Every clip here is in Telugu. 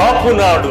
కాపునాడు.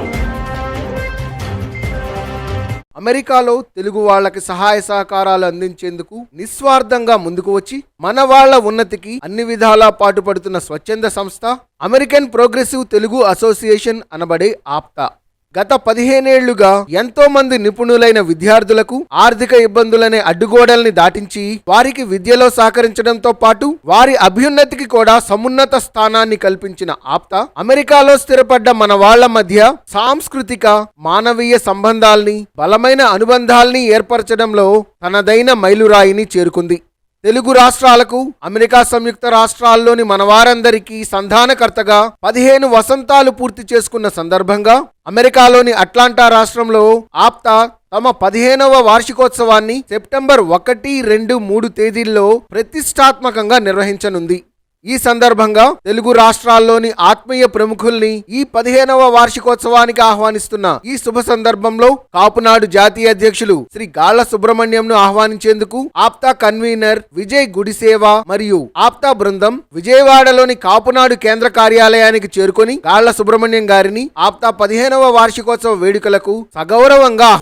అమెరికాలో తెలుగు వాళ్ళకి సహాయ సహకారాలు అందించేందుకు నిస్వార్థంగా ముందుకు వచ్చి మన వాళ్ళ ఉన్నతికి అన్ని విధాలా పాటుపడుతున్న స్వచ్ఛంద సంస్థ అమెరికన్ ప్రోగ్రెసివ్ తెలుగు అసోసియేషన్ అనబడే ఆప్తా. గత పదిహేనేళ్ళుగా ఎంతో మంది నిపుణులైన విద్యార్థులకు ఆర్థిక ఇబ్బందులనే అడ్డుగోడల్ని దాటించి వారికి విద్యలో సహకరించడంతో పాటు వారి అభ్యున్నతికి కూడా సమున్నత స్థానాన్ని కల్పించిన ఆప్త అమెరికాలో స్థిరపడ్డ మన వాళ్ళ మధ్య సాంస్కృతిక మానవీయ సంబంధాల్ని బలమైన అనుబంధాల్ని ఏర్పరచడంలో తనదైన మైలురాయిని చేరుకుంది. తెలుగు రాష్ట్రాలకు అమెరికా సంయుక్త రాష్ట్రాల్లోని మనవారందరికీ సంధానకర్తగా పదిహేను వసంతాలు పూర్తి చేసుకున్న సందర్భంగా అమెరికాలోని అట్లాంటా రాష్ట్రంలో ఆప్తా తమ పదిహేనవ వార్షికోత్సవాన్ని సెప్టెంబర్ ఒకటి రెండు మూడు తేదీల్లో ప్రతిష్టాత్మకంగా నిర్వహించనుంది. ఈ సందర్భంగా తెలుగు రాష్ట్రాల్లోని ఆత్మీయ ప్రముఖుల్ని ఈ పదిహేనవ వార్షికోత్సవానికి ఆహ్వానిస్తున్న ఈ శుభ సందర్భంలో కాపునాడు జాతీయ అధ్యక్షులు శ్రీ గాళ్ళ సుబ్రహ్మణ్యంను ఆహ్వానించేందుకు ఆప్తా కన్వీనర్ విజయ్ గుడిసేవ మరియు ఆప్తా బృందం విజయవాడలోని కాపునాడు కేంద్ర కార్యాలయానికి చేరుకొని గాళ్ళ సుబ్రహ్మణ్యం గారిని ఆప్తా పదిహేనవ వార్షికోత్సవ వేడుకలకు సగౌరవంగా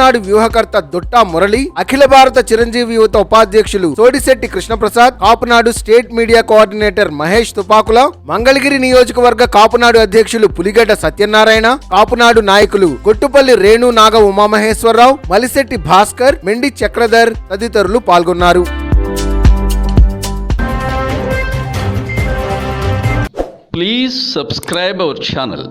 నాడు వ్యూహకర్త దొట్టా మురళి అఖిల భారత చిరంజీవి యువత ఉపాధ్యక్షులు Sodisetti Krishnaprasad Kapunadu state media coordinator Mahesh Thupakula Mangalagiri నియోజకవర్గ కాపునాడు అధ్యక్షులు పులిగడ్డ సత్యనారాయణ కాపునాడు నాయకులు గొట్టుపల్లి రేణు నాగ ఉమామహేశ్వరరావు మలిశెట్టి భాస్కర్ మెండి చక్రధర్ తదితరులు పాల్గొన్నారు. Please subscribe our channel